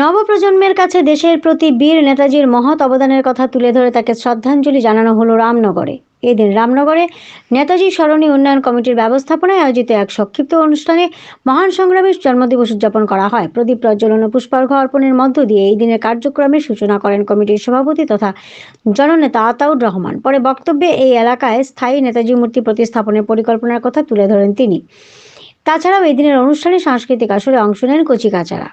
নবপ্রজন্মের কাছে দেশের প্রতি বীর নেতাজির মহৎ অবদানের কথা তুলে ধরে তাকে শ্রদ্ধাঞ্জলি জানানো হলো রামনগরে। এদিন রামনগরে নেতাজি স্মরণী উন্নয়ন কমিটির ব্যবস্থাপনায় আয়োজিত এক সংক্ষিপ্ত অনুষ্ঠানে মহান সংগ্রামীর জন্মদিবস উদযাপন করা হয়। প্রদীপ, প্রজ্বলন ও পুষ্পার্ঘ অর্পণের মধ্য দিয়ে এই দিনের কার্যক্রমের সূচনা করেন কমিটির সভাপতি তথা জননেতা আতাউর রহমান। পরে বক্তব্যে এই এলাকায় স্থায়ী নেতাজি মূর্তি প্রতিস্থাপনের পরিকল্পনার কথা তুলে ধরেন তিনি। তাছাড়াও এই দিনের অনুষ্ঠানে সাংস্কৃতিক আসরে অংশ নেন কচিকাচারা।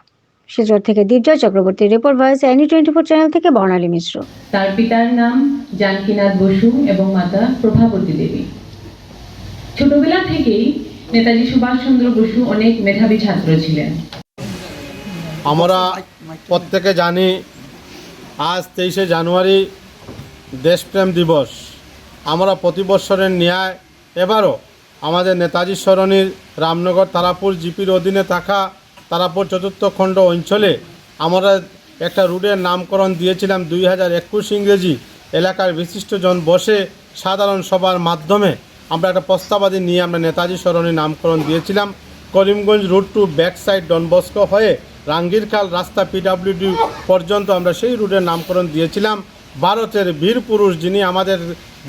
শিলচর থেকে Dibyajoy Chakraborty report voice any twenty four channel থেকে বর্ণালী মিশ্র। তার পিতার নাম জানকীনাথ বসু এবং মাতা প্রভাবতী দেবী। ছোটবেলা থেকেই নেতাজি সুভাষচন্দ্র বসু অনেক মেধাবী ছাত্র ছিলেন। আমরা প্রত্যেকে জানি আজ তেইশে জানুয়ারি দেশপ্রেম দিবস। আমরা প্রতি বৎসরের ন্যায় এবারও আমাদের নেতাজি সরণির রামনগর তারাপুর জিপির অধীনে থাকা তারাপুর চতুর্থ খণ্ড অঞ্চলে আমরা একটা রুটের নামকরণ দিয়েছিলাম দুই হাজার একুশ ইংরেজি এলাকার বিশিষ্টজন বসে সাধারণ সভার মাধ্যমে আমরা একটা প্রস্তাবাদি নিয়ে আমরা নেতাজি সরণির নামকরণ দিয়েছিলাম। Karimganj route to back side Don Bosco হয়ে রাঙ্গিরখাল রাস্তা পিডাব্লিউডি পর্যন্ত আমরা সেই রুটের নামকরণ দিয়েছিলাম। ভারতের বীর পুরুষ যিনি আমাদের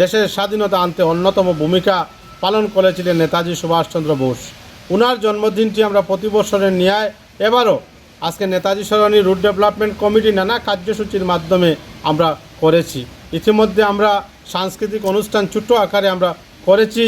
দেশের স্বাধীনতা আনতে অন্যতম ভূমিকা পালন করেছিলেন নেতাজি সুভাষচন্দ্র বোস। ওনার জন্মদিনটি আমরা প্রতি বছরের ন্যায় এবারও আজকে Netaji Sarani route development committee নানা কার্যসূচির মাধ্যমে আমরা করেছি। ইতিমধ্যে আমরা সাংস্কৃতিক অনুষ্ঠান ছোট্ট আকারে আমরা করেছি।